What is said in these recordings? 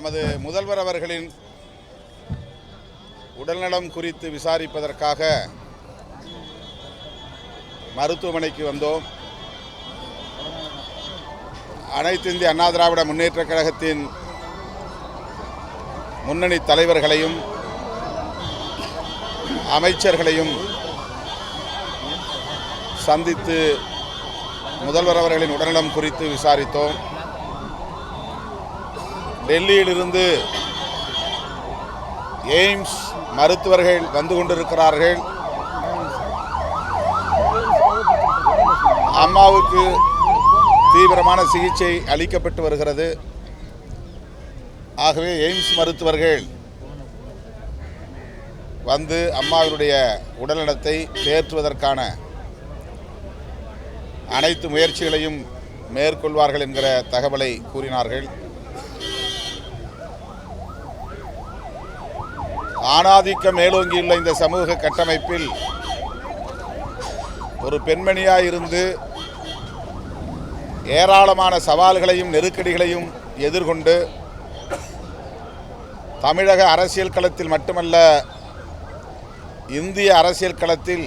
நமது முதல்வர் அவர்களின் உடல்நலம் குறித்து விசாரிப்பதற்காக மருத்துவமனைக்கு வந்தோம். அனைத்து இந்திய அண்ணா திராவிட முன்னேற்ற கழகத்தின் முன்னணி தலைவர்களையும் அமைச்சர்களையும் சந்தித்து முதல்வர் அவர்களின் உடல்நலம் குறித்து விசாரித்தோம். டெல்லியிலிருந்து எய்ம்ஸ் மருத்துவர்கள் வந்து கொண்டிருக்கிறார்கள். அம்மாவுக்கு தீவிரமான சிகிச்சை அளிக்கப்பட்டு வருகிறது. ஆகவே எய்ம்ஸ் மருத்துவர்கள் வந்து அம்மாவினுடைய உடல்நலத்தை தேற்றுவதற்கான அனைத்து முயற்சிகளையும் மேற்கொள்வார்கள் என்கிற தகவலை கூறினார்கள். ஆணாதிக்கம் மேலோங்கியுள்ள இந்த சமூக கட்டமைப்பில் ஒரு பெண்மணியாக இருந்து ஏராளமான சவால்களையும் நெருக்கடிகளையும் எதிர்கொண்டு தமிழக அரசியல் களத்தில் மட்டுமல்ல இந்திய அரசியல் களத்தில்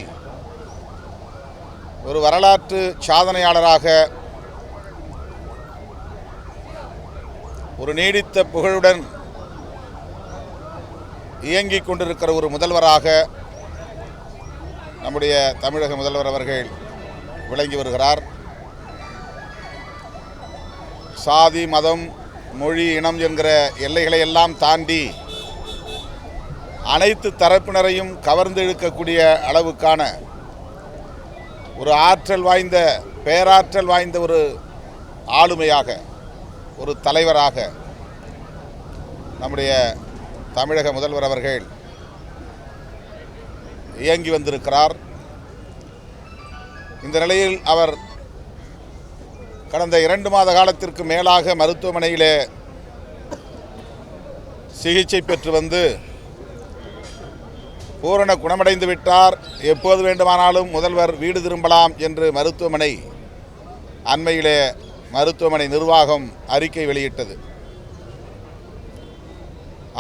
ஒரு வரலாற்று சாதனையாளராக ஒரு நீடித்த புகழுடன் இயங்கிக் கொண்டிருக்கிற ஒரு முதல்வராக நம்முடைய தமிழக முதல்வர் அவர்கள் விளங்கி வருகிறார். சாதி மதம் மொழி இனம் என்கிற எல்லைகளை எல்லாம் தாண்டி அனைத்து தரப்பினரையும் கவர்ந்து இழுக்கக்கூடிய அளவுக்கான ஒரு ஆற்றல் வாய்ந்த பேராற்றல் வாய்ந்த ஒரு ஆளுமையாக ஒரு தலைவராக நம்முடைய தமிழக முதல்வர் அவர்கள் இயங்கி வந்திருக்கிறார். இந்த நிலையில் அவர் கடந்த இரண்டு மாத காலத்திற்கு மேலாக மருத்துவமனையிலே சிகிச்சை பெற்று வந்து பூரண குணமடைந்து விட்டார். எப்போது வேண்டுமானாலும் முதல்வர் வீடு திரும்பலாம் என்று மருத்துவமனை அண்மையிலே மருத்துவமனை நிர்வாகம் அறிக்கை வெளியிட்டது.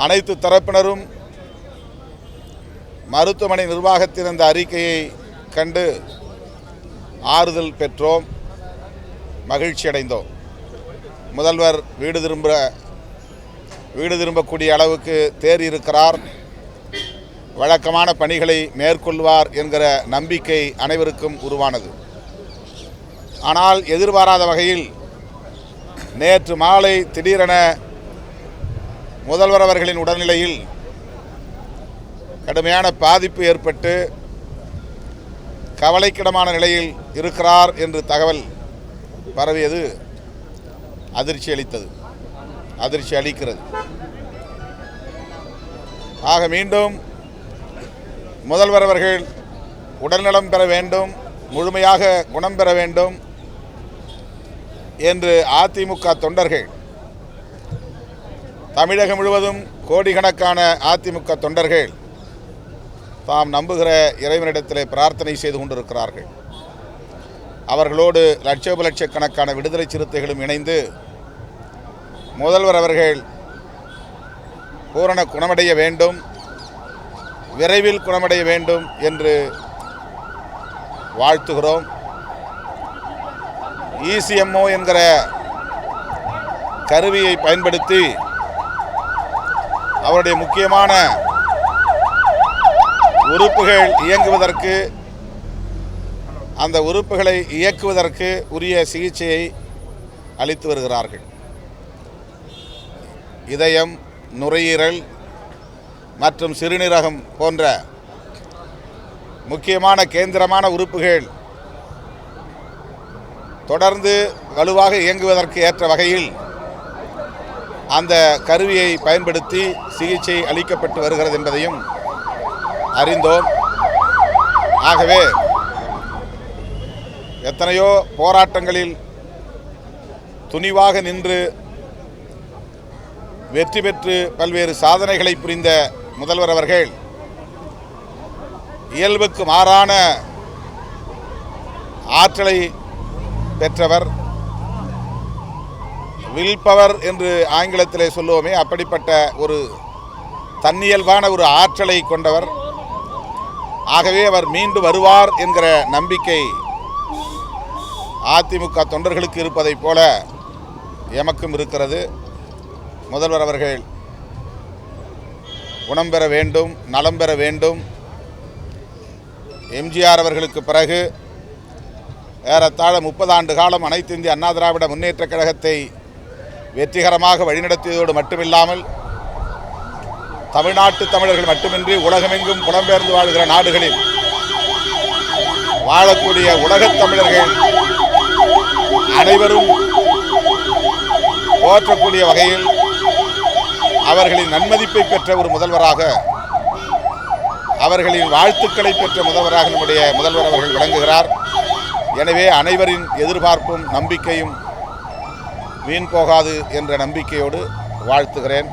அனைத்து தரப்பினரும் மருத்துவமனை நிர்வாகத்தின் அந்த அறிக்கையை கண்டு ஆறுதல் பெற்றோம் மகிழ்ச்சி அடைந்தோம். முதல்வர் வீடு திரும்ப வீடு திரும்பக்கூடிய அளவுக்கு தேறியிருக்கிறார் வழக்கமான பணிகளை மேற்கொள்வார் என்கிற நம்பிக்கை அனைவருக்கும் உருவானது. ஆனால் எதிர்பாராத வகையில் நேற்று மாலை திடீரென முதல்வர் அவர்களின் உடல்நிலையில் கடுமையான பாதிப்பு ஏற்பட்டு கவலைக்கிடமான நிலையில் இருக்கிறார் என்று தகவல் பரவியது. அதிர்ச்சி அளித்தது. அதிர்ச்சி அளிக்கிறது. ஆக மீண்டும் முதல்வர் அவர்கள் உடல்நலம் பெற வேண்டும் முழுமையாக குணம் பெற வேண்டும் என்று அதிமுக தொண்டர்கள் தமிழகம் முழுவதும் கோடிக்கணக்கான அதிமுக தொண்டர்கள் தாம் நம்புகிற இறைவனிடத்திலே பிரார்த்தனை செய்து கொண்டிருக்கிறார்கள். அவர்களோடு லட்சோப லட்சக்கணக்கான விடுதலை சிறுத்தைகளும் இணைந்து முதல்வர் அவர்கள் பூரண குணமடைய வேண்டும் விரைவில் குணமடைய வேண்டும் என்று வாழ்த்துகிறோம். இசிஎம்ஓ என்கிற கருவியை பயன்படுத்தி அவருடைய முக்கியமான உறுப்புகள் இயங்குவதற்கு அந்த உறுப்புகளை இயக்குவதற்கு உரிய சிகிச்சையை அளித்து வருகிறார்கள். இதயம் நுரையீரல் மற்றும் சிறுநீரகம் போன்ற முக்கியமான கேந்திரமான உறுப்புகள் தொடர்ந்து வலுவாக இயங்குவதற்கு ஏற்ற வகையில் அந்த கருவியை பயன்படுத்தி சிகிச்சை அளிக்கப்பட்டு வருகிறது என்பதையும் அறிந்தோம். ஆகவே எத்தனையோ போராட்டங்களில் துணிவாக நின்று வெற்றி பெற்று பல்வேறு சாதனைகளை புரிந்த முதல்வர் அவர்கள் இயல்புக்கு மாறான ஆற்றலை பெற்றவர் வில் பவர் என்று ஆங்கிலத்திலே சொல்லுவோமே அப்படிப்பட்ட ஒரு தன்னியல்பான ஒரு ஆற்றலை கொண்டவர். ஆகவே அவர் மீண்டு வருவார் என்கிற நம்பிக்கை அதிமுக தொண்டர்களுக்கு இருப்பதைப் போல எமக்கும் இருக்கிறது. முதல்வர் அவர்கள் குணம் பெற வேண்டும் நலம் பெற வேண்டும். எம்ஜிஆர் அவர்களுக்கு பிறகு ஏறத்தாழ முப்பது ஆண்டு காலம் அனைத்து இந்திய அண்ணா திராவிட முன்னேற்றக் கழகத்தை வெற்றிகரமாக வழிநடத்தியதோடு மட்டுமில்லாமல் தமிழ்நாட்டு தமிழர்கள் மட்டுமின்றி உலகமெங்கும் புலம்பெயர்ந்து வாழ்கிற நாடுகளில் வாழக்கூடிய உலகத் தமிழர்கள் அனைவரும் போற்றக்கூடிய வகையில் அவர்களின் நன்மதிப்பை பெற்ற ஒரு முதல்வராக அவர்களின் வாழ்த்துக்களை பெற்ற முதல்வராக நம்முடைய முதல்வர் அவர்கள் விளங்குகிறார். எனவே அனைவரின் எதிர்பார்ப்பும் நம்பிக்கையும் வீண் போகாது என்ற நம்பிக்கையோடு வாழ்த்துகிறேன்.